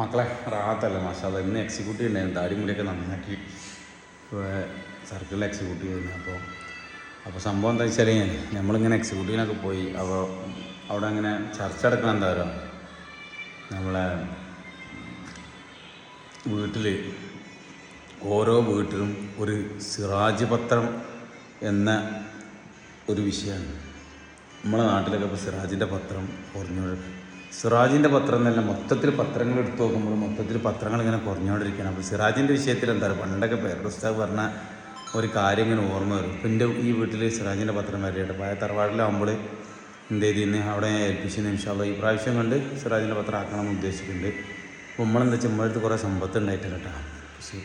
മക്കളെ റാത്തല്ല മാഷാദ് ഇന്ന് എക്സിക്യൂട്ട് ഉണ്ടായിരുന്നു താടിമുടിയൊക്കെ നന്നാക്കി സർക്കിളിൽ എക്സിക്യൂട്ട് ചെയ്യുന്നു. അപ്പോൾ അപ്പോൾ സംഭവം എന്താ വെച്ചാൽ നമ്മളിങ്ങനെ എക്സിക്യൂട്ടീവിനൊക്കെ പോയി. അപ്പോൾ അവിടെ അങ്ങനെ ചർച്ച എടുക്കണം എന്താ പറയുക നമ്മളെ വീട്ടിൽ ഓരോ വീട്ടിലും ഒരു സിറാജ് പത്രം എന്ന ഒരു വിഷയമാണ്. നമ്മളെ നാട്ടിലൊക്കെ ഇപ്പോൾ സിറാജിന്റെ പത്രം കുറഞ്ഞു സിറാജിന്റെ പത്രം എന്നല്ല മൊത്തത്തിൽ പത്രങ്ങൾ എടുത്തു നോക്കുമ്പോൾ മൊത്തത്തിൽ പത്രങ്ങൾ ഇങ്ങനെ കുറഞ്ഞുകൊണ്ടിരിക്കുകയാണ്. അപ്പോൾ സിറാജിന്റെ വിഷയത്തിൽ എന്താ പറയുക? പണ്ടൊക്കെ പേരുസ്താവ് പറഞ്ഞ ഒരു കാര്യം ഇങ്ങനെ ഓർമ്മ വരും. ഇപ്പം എന്റെ ഈ വീട്ടിൽ സിറാജിന്റെ പത്രം വരെയുണ്ട് പഴയ തറവാടിലാകുമ്പോൾ എന്ത് ചെയ്തിരുന്നു? അവിടെ ഞാൻ ഏൽപ്പിച്ചു നിമിഷം ഈ പ്രാവശ്യം കണ്ട് സിറാജിന്റെ പത്രം ആക്കണമെന്ന് ഉദ്ദേശിക്കുന്നുണ്ട് അപ്പോൾ നമ്മളെന്താ വെച്ചാൽ നമ്മളടുത്ത് കുറേ സമ്പത്ത് ഉണ്ടായിട്ടില്ല കേട്ടോ.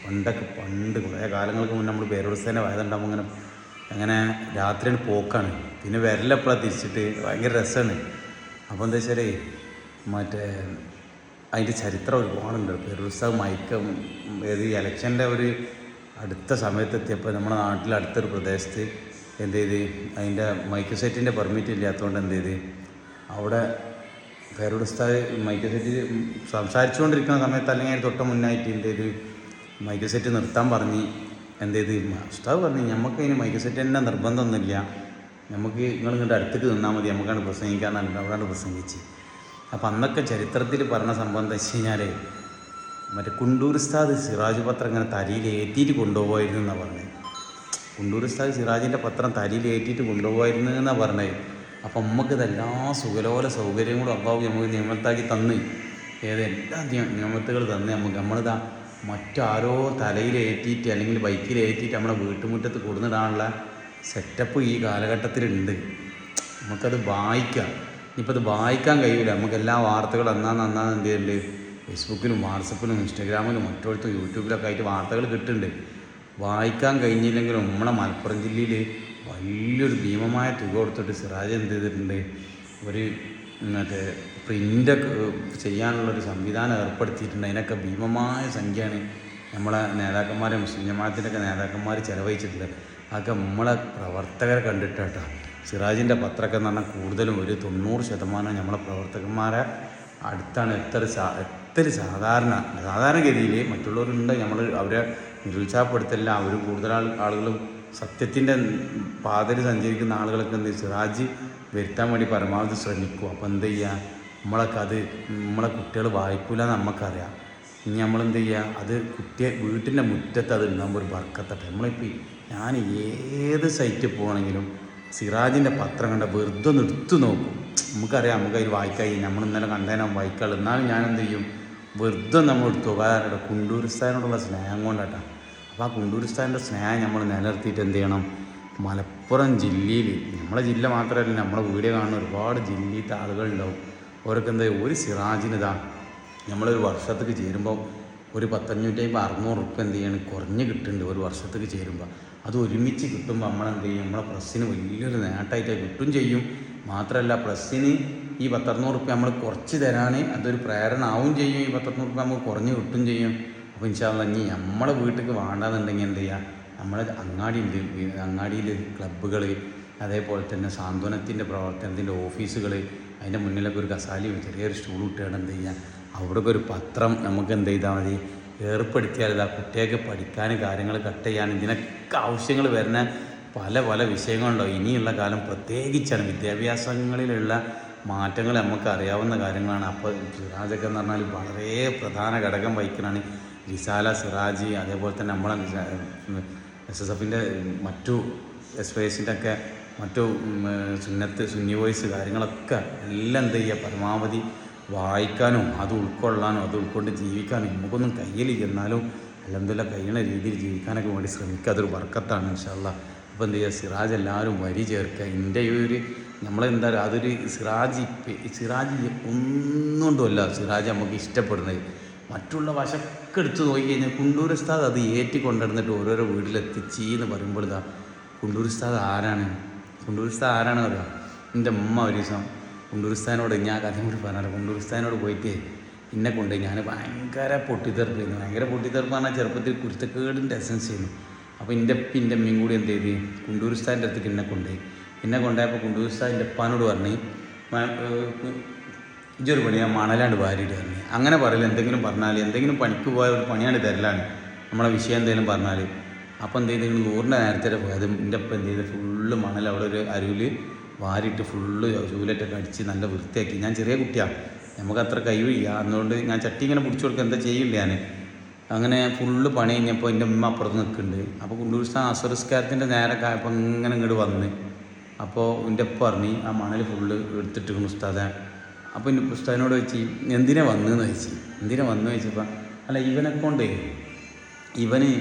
പണ്ടൊക്കെ പണ്ട് കുറേ കാലങ്ങൾക്ക് മുന്നേ നമ്മൾ പേരോത്സവന്റെ വയതുണ്ടാകുമ്പോൾ ഇങ്ങനെ അങ്ങനെ രാത്രിയാണ് പോക്കാണ്. പിന്നെ വരലപ്പോഴാണ് തിരിച്ചിട്ട് ഭയങ്കര രസമാണ്. അപ്പോൾ എന്താ വെച്ചാൽ മറ്റേ അതിന്റെ ചരിത്രം ഒരുപാടുണ്ട് പേരുത്സവം മയക്കം ഏത് ഇലക്ഷന്റെ ഒരു അടുത്ത സമയത്തെത്തിയപ്പോൾ നമ്മുടെ നാട്ടിൽ അടുത്തൊരു പ്രദേശത്ത് എന്ത് ചെയ്ത് അതിന്റെ മൈക്ക് സെറ്റിന്റെ പെർമിറ്റ് ഇല്ലാത്തതുകൊണ്ട് എന്ത് ചെയ്ത് അവിടെ ഉസ്താദ് മൈക്ക് സെറ്റ് സംസാരിച്ചുകൊണ്ടിരിക്കുന്ന സമയത്ത് അല്ലെങ്കിൽ അതിന് തൊട്ട് മുന്നായിട്ട് എന്ത് ചെയ്ത് മൈക്ക് സെറ്റ് നിർത്താൻ പറഞ്ഞ് എന്ത് ചെയ്ത് ഉസ്താദ് പറഞ്ഞു നമുക്ക് അതിന് മൈക്ക് സെറ്റ് തന്നെ നിർബന്ധമൊന്നുമില്ല. നമുക്ക് നിങ്ങൾ ഇങ്ങോട്ട് അടുത്തേക്ക് നിന്നാൽ മതി. നമുക്കാണ് പ്രസംഗിക്കാൻ അവിടെയാണ് പ്രസംഗിച്ച് അപ്പം അന്നൊക്കെ ചരിത്രത്തിൽ പറഞ്ഞ സംഭവം എന്താ വെച്ച് കഴിഞ്ഞാൽ മറ്റേ കുണ്ടൂർ ഉസ്താദ് സിറാജ് പത്രം ഇങ്ങനെ തരിയിൽ ഏറ്റിയിട്ട് കൊണ്ടുപോകായിരുന്നു എന്നാണ് പറഞ്ഞത് കുണ്ടൂർ ഉസ്താദ് സിറാജിന്റെ പത്രം തലയിൽ ഏറ്റിയിട്ട് കൊണ്ടുപോകായിരുന്നു എന്നാണ് പറഞ്ഞത് അപ്പം നമുക്ക് ഇതെല്ലാ സുഖലോല സൗകര്യങ്ങളും അഭാവം നമുക്ക് നിയമത്താക്കി തന്ന്. ഏത് എല്ലാ നിയ- നിയമത്തുകൾ തന്ന്. നമുക്ക് നമ്മളിതാ മറ്റാരോ തലയിൽ ഏറ്റിയിട്ട് അല്ലെങ്കിൽ ബൈക്കിൽ ഏറ്റിയിട്ട് നമ്മുടെ വീട്ടുമുറ്റത്ത് കൊടുന്നിടാനുള്ള സെറ്റപ്പ് ഈ കാലഘട്ടത്തിലുണ്ട്. നമുക്കത് വായിക്കാം. ഇനിയിപ്പോൾ അത് വായിക്കാൻ കഴിയില്ല നമുക്ക് എല്ലാ വാർത്തകളും അന്നാന്ന് അന്നാന്ന് എന്ത് ചെയ്യുന്നുണ്ട് ഫേസ്ബുക്കിലും വാട്സപ്പിലും ഇൻസ്റ്റാഗ്രാമിലും മറ്റോടത്തും യൂട്യൂബിലൊക്കെ ആയിട്ട് വാർത്തകൾ കിട്ടുന്നുണ്ട്. വായിക്കാൻ കഴിഞ്ഞില്ലെങ്കിലും നമ്മുടെ മലപ്പുറം ജില്ലയിൽ വലിയൊരു ഭീമമായ തുക കൊടുത്തിട്ട് സിറാജ് എന്ത് ചെയ്തിട്ടുണ്ട്? ഒരു മറ്റേ പ്രിന്റൊക്കെ ചെയ്യാനുള്ളൊരു സംവിധാനം ഏർപ്പെടുത്തിയിട്ടുണ്ട്. അതിനൊക്കെ ഭീമമായ സംഖ്യയാണ് നമ്മളെ നേതാക്കന്മാരെ മുസ്ലിം ജമാഅത്തിന്റെയൊക്കെ നേതാക്കന്മാർ ചിലവഴിച്ചിട്ടുള്ളത്. അതൊക്കെ നമ്മളെ പ്രവർത്തകരെ കണ്ടിട്ടാട്ടോ. സിറാജിന്റെ പത്രമൊക്കെ എന്ന് പറഞ്ഞാൽ കൂടുതലും ഒരു തൊണ്ണൂറ് ശതമാനം നമ്മളെ പ്രവർത്തകന്മാരെ അടുത്താണ് എത്ര സാ എത്ര സാധാരണ സാധാരണഗതിയിൽ മറ്റുള്ളവരുണ്ട്. നമ്മൾ അവരെ നിരുത്സാഹപ്പെടുത്തില്ല അവർ കൂടുതൽ ആളുകളും സത്യത്തിന്റെ പാതയിൽ സഞ്ചരിക്കുന്ന ആളുകളൊക്കെ എന്ത്? സിറാജ് വരുത്താൻ വേണ്ടി പരമാവധി ശ്രമിക്കും. അപ്പോൾ എന്ത് ചെയ്യുക? നമ്മളൊക്കെ അത് നമ്മളെ കുട്ടികൾ വായിക്കൂല എന്ന് നമുക്കറിയാം ഇനി നമ്മളെന്ത് ചെയ്യുക? അത് കുട്ടിയെ വീട്ടിന്റെ മുറ്റത്ത് അത് ഉണ്ടാകുമ്പോൾ ഒരു ബർക്കത്തട്ടെ നമ്മളിപ്പോൾ ഞാൻ ഏത് സൈറ്റിൽ പോകണമെങ്കിലും സിറാജിന്റെ പത്രം കണ്ട വെറുതെ ഒന്ന് എടുത്തു നോക്കും. നമുക്കറിയാം നമുക്ക് അതിൽ നമ്മൾ ഇന്നലെ കണ്ടേനാവും വായിക്കാൾ എന്നാലും ഞാൻ എന്ത് ചെയ്യും? വെറുതെ നമ്മൾ എടുത്തു നോക്കാറുണ്ട് കുണ്ടൂരിസ്ഥാനോടുള്ള സ്നേഹം കൊണ്ടാട്ടാ. അപ്പോൾ ആ കുണ്ടൂരിസ്ഥാന്റെ സ്നേഹം നമ്മൾ നിലനിർത്തിയിട്ട് എന്ത് ചെയ്യണം? മലപ്പുറം ജില്ലയിൽ നമ്മളെ ജില്ല മാത്രമല്ല നമ്മളെ വീഡിയോ കാണുന്ന ഒരുപാട് ജില്ലയിലത്തെ ആളുകളുണ്ടാവും. അവർക്ക് എന്താ ഒരു സിറാജിനിതാ നമ്മളൊരു വർഷത്തേക്ക് ചേരുമ്പോൾ ഒരു പത്തഞ്ഞൂറ്റി അമ്പത് അറുന്നൂറ് ഉറുപ്പ്യ എന്ത് ചെയ്യണം? കുറഞ്ഞ് കിട്ടുന്നുണ്ട് ഒരു വർഷത്തേക്ക് ചേരുമ്പോൾ അത് ഒരുമിച്ച് കിട്ടുമ്പോൾ നമ്മളെന്ത് ചെയ്യും? നമ്മളെ പ്രസ്സിന് വലിയൊരു നേട്ടമായിട്ട് കിട്ടും ചെയ്യും. മാത്രമല്ല പ്രസ്സിന് ഈ പത്തറുന്നൂറ് റുപ്യ നമ്മൾ കുറച്ച് തരാൻ അതൊരു പ്രേരണ ആവും ചെയ്യും. ഈ പത്തറുന്നൂറ് ഉറുപ്പ്യ നമുക്ക് കുറഞ്ഞ് കിട്ടും ചെയ്യും. അപ്പോൾ ഇൻഷാല്ല ഇനി നമ്മളെ വീട്ടിലേക്ക് വേണ്ടാന്നുണ്ടെങ്കിൽ എന്ത് ചെയ്യുക നമ്മളെ അങ്ങാടി ഉണ്ട് അങ്ങാടിയിൽ ക്ലബ്ബുകൾ അതേപോലെ തന്നെ സാന്ത്വനത്തിന്റെ പ്രവർത്തനത്തിന്റെ ഓഫീസുകൾ അതിന്റെ മുന്നിലൊക്കെ ഒരു കസാലി ചെറിയൊരു സ്റ്റൂൾ കിട്ടുകയാണ് എന്ത് ചെയ്യുക അവിടെയൊക്കെ ഒരു പത്രം നമുക്ക് എന്ത് ചെയ്താൽ മതി? ഏർപ്പെടുത്തിയാൽ ഇതാ കുട്ടികൾക്ക് പഠിക്കാൻ കാര്യങ്ങൾ കട്ട് ചെയ്യാൻ ഇതിനൊക്കെ ആവശ്യങ്ങൾ വരുന്ന പല പല വിഷയങ്ങളുണ്ടാവും ഇനിയുള്ള കാലം പ്രത്യേകിച്ചാണ് വിദ്യാഭ്യാസങ്ങളിലുള്ള മാറ്റങ്ങൾ നമുക്ക് അറിയാവുന്ന കാര്യങ്ങളാണ്. അപ്പോൾ സിറാജൊക്കെ എന്ന് പറഞ്ഞാൽ വളരെ പ്രധാന ഘടകം വഹിക്കുന്നതാണ് വിശാല സിറാജ് അതേപോലെ തന്നെ നമ്മളെ എസ് എസ് എഫിന്റെ മറ്റു എസ് വൈ എസിന്റെ ഒക്കെ മറ്റു സുന്നത്ത് സുന്നി വോയിസ് കാര്യങ്ങളൊക്കെ എല്ലാം എന്ത് ചെയ്യുക? പരമാവധി വായിക്കാനും അത് ഉൾക്കൊള്ളാനും അത് ഉൾക്കൊണ്ട് ജീവിക്കാനും നമുക്കൊന്നും കയ്യിലില്ല എന്നാലും അലഹമില്ല കഴിയുന്ന രീതിയിൽ ജീവിക്കാനൊക്കെ വേണ്ടി ശ്രമിക്കുക. അതൊരു വർക്കത്താണ് ഇൻഷാല്ല അപ്പോൾ എന്ത് ചെയ്യുക? സിറാജ് എല്ലാവരും വരി ചേർക്കുക. എന്റെ ഈ ഒരു നമ്മളെന്താ അതൊരു സിറാജ് സിറാജ് ഒന്നുകൊണ്ടുമല്ല സിറാജ് നമുക്ക് ഇഷ്ടപ്പെടുന്നത്. മറ്റുള്ള വശമൊക്കെ എടുത്ത് നോക്കി കഴിഞ്ഞാൽ കുണ്ടൂർ ഉസ്താദ് അത് ഏറ്റി കൊണ്ടുവന്നിട്ട് ഓരോരോ വീട്ടിലെത്തിച്ചി എന്ന് പറയുമ്പോൾ ഇതാ കുണ്ടൂർ ഉസ്താദ് ആരാണ്? കുണ്ടൂർ ഉസ്താദ് ആരാണെന്ന് പറയുക എന്റെ ഉമ്മ ഒരു ദിവസം കുണ്ടൂർ ഉസ്താദിനോട് ഞാൻ കഥ കൂടി പറഞ്ഞാൽ കുണ്ടൂർസ്ഥാനോട് പോയിട്ട് എന്നെ കൊണ്ട് ഞാൻ ഭയങ്കര പൊട്ടിത്തെറിപ്പായിരുന്നു ഭയങ്കര പൊട്ടിത്തെറിപ്പ് പറഞ്ഞാൽ ചെറുപ്പത്തിൽ കുരുത്തക്കേടിന്റെ എസൻസ് ചെയ്യുന്നു അപ്പോൾ എന്റെ എന്റെ അമ്മയും കൂടി എന്ത് ചെയ്ത് കുണ്ടൂരിസ്ഥാന്റെ അടുത്തേക്ക് എന്നെ കൊണ്ടുപോയി എന്നെ കൊണ്ടുപോയപ്പോൾ കുണ്ടൂർ ഉസ്താദിന്റെ ഉപ്പാനോട് പറഞ്ഞ് "മ- ഏഹ് ഇജൊരു പണി ഞാൻ മണലാണ്ട് വാരിയിട്ട് പറഞ്ഞു. അങ്ങനെ പറയില്ല എന്തെങ്കിലും പറഞ്ഞാൽ എന്തെങ്കിലും പണിക്ക് പോയ ഒരു പണിയാണ് തരലാണ്. നമ്മളെ വിഷയം എന്തെങ്കിലും പറഞ്ഞാൽ അപ്പോൾ എന്ത് ചെയ്ത് നിങ്ങൾ നൂറിന്റെ നേരത്തെ പോയത്. എന്റെ അപ്പം എന്ത് ചെയ്ത് ഫുള്ള് മണൽ അവിടെ ഒരു അരുവിൽ വാരിയിട്ട് ഫുള്ള് ചൂലറ്റൊക്കെ അടിച്ച് നല്ല വൃത്തിയാക്കി. ഞാൻ ചെറിയ കുട്ടിയാണ് നമുക്ക് അത്ര കഴിവില്ല. അതുകൊണ്ട് ഞാൻ ചട്ടി ഇങ്ങനെ പിടിച്ചു കൊടുക്കുക എന്താ ചെയ്യില്ല ഞാൻ അങ്ങനെ ഫുള്ള് പണി കഴിഞ്ഞപ്പോൾ എന്റെ ഉമ്മ അപ്പുറത്ത് നിൽക്കുന്നുണ്ട്. അപ്പോൾ കുണ്ടൂർസ്ഥാൻ അസുരസ്കാരത്തിന്റെ നേരെ കായപ്പോൾ ഇങ്ങനെ ഇങ്ങോട്ട് വന്ന് അപ്പോൾ എന്റെ ഉപ്പ പറഞ്ഞു ആ മണൽ ഫുള്ള് എടുത്തിട്ട് ഉസ്താദെ. അപ്പോൾ എന്റെ ഉസ്താദിനോട് വെച്ച് എന്തിനാ വന്നതെന്ന് ചോദിച്ചു? എന്തിനാ വന്നു ചോദിച്ചപ്പോൾ അല്ല ഇവനെ കൊണ്ടേ ഇവന്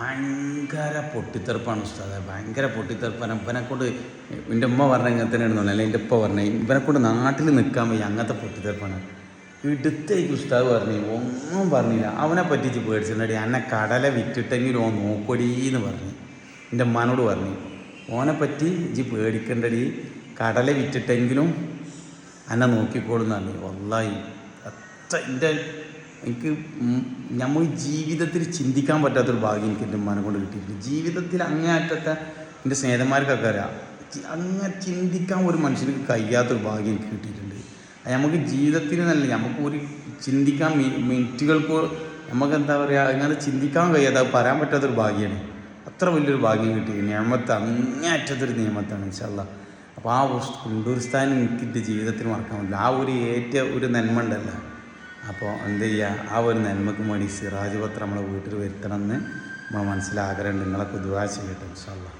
ഭയങ്കര പൊട്ടിത്തെറുപ്പാണ് ഉസ്താദ്. ഭയങ്കര പൊട്ടിത്തെറുപ്പാണ്. ഇവനെ കൊണ്ട് എന്റെ ഉമ്മ പറഞ്ഞ ഇങ്ങനെ തന്നെ ആണെന്നു അല്ലെങ്കിൽ എന്റെ ഉപ്പ പറഞ്ഞ ഇവനെ കൊണ്ട് നാട്ടിൽ നിൽക്കാൻ വയ്യ. അങ്ങനത്തെ പൊട്ടിത്തെറുപ്പാണ്. ഇടുത്തേക്ക് ഉസ്താദ് പറഞ്ഞു ഒന്നും പറഞ്ഞില്ല. അവനെ പറ്റിച്ച് പേടിച്ചിട്ടുണ്ടെടി എന്നെ കടല വിറ്റിട്ടെങ്കിലും ഓൻ നോക്കൊടീന്ന് പറഞ്ഞു എന്റെ ഉമ്മാനോട് പറഞ്ഞു ഓനെ പറ്റി ഇജി പേടിക്കേണ്ടടി. കടല വിറ്റിട്ടെങ്കിലും എന്നെ നോക്കിക്കോളുന്നാണ് വല്ലായി. അത്ര എന്റെ എനിക്ക് നമ്മൾ ജീവിതത്തിൽ ചിന്തിക്കാൻ പറ്റാത്തൊരു ഭാഗ്യം എനിക്ക് എന്റെ ഉമ്മാനെ കൊണ്ട് കിട്ടിയിട്ടുണ്ട്. ജീവിതത്തിൽ അങ്ങേയറ്റത്തെ എന്റെ സ്നേഹിതന്മാർക്കൊക്കെ അറിയാം. അങ്ങനെ അങ്ങ് ചിന്തിക്കാൻ ഒരു മനുഷ്യർക്ക് കഴിയാത്തൊരു ഭാഗ്യം എനിക്ക് കിട്ടിയിട്ടുണ്ട്. അത് നമുക്ക് ജീവിതത്തിൽ നല്ല നമുക്ക് ഒരു ചിന്തിക്കാൻ മിനിറ്റുകൾക്ക് നമുക്ക് എന്താ പറയുക അങ്ങനെ ചിന്തിക്കാൻ കഴിയാതെ പറയാൻ പറ്റാത്തൊരു ഭാഗ്യമാണ് അത്ര വലിയൊരു ഭാഗ്യം കിട്ടി. നിയമത്ത് അങ്ങേയറ്റത്തൊരു നിയമത്താണ് ഇൻഷല്ല അപ്പോൾ ആ കുണ്ടൂർ സ്ഥാനം എനിക്ക് ജീവിതത്തിൽ മറക്കാൻ പറ്റില്ല. ആ ഒരു ഏറ്റ ഒരു നന്മ ഉണ്ടല്ലോ. അപ്പോൾ എന്ത് ചെയ്യുക ആ ഒരു നന്മക്ക് വേണ്ടി സിറാജ് പത്രം നമ്മളെ വീട്ടിൽ വരുത്തണം എന്ന് നമ്മളെ മനസ്സിലാഗ്രഹമുണ്ട് നിങ്ങളെ ദുവാ ചെയ്യട്ടെ ഇൻഷാല്ലാ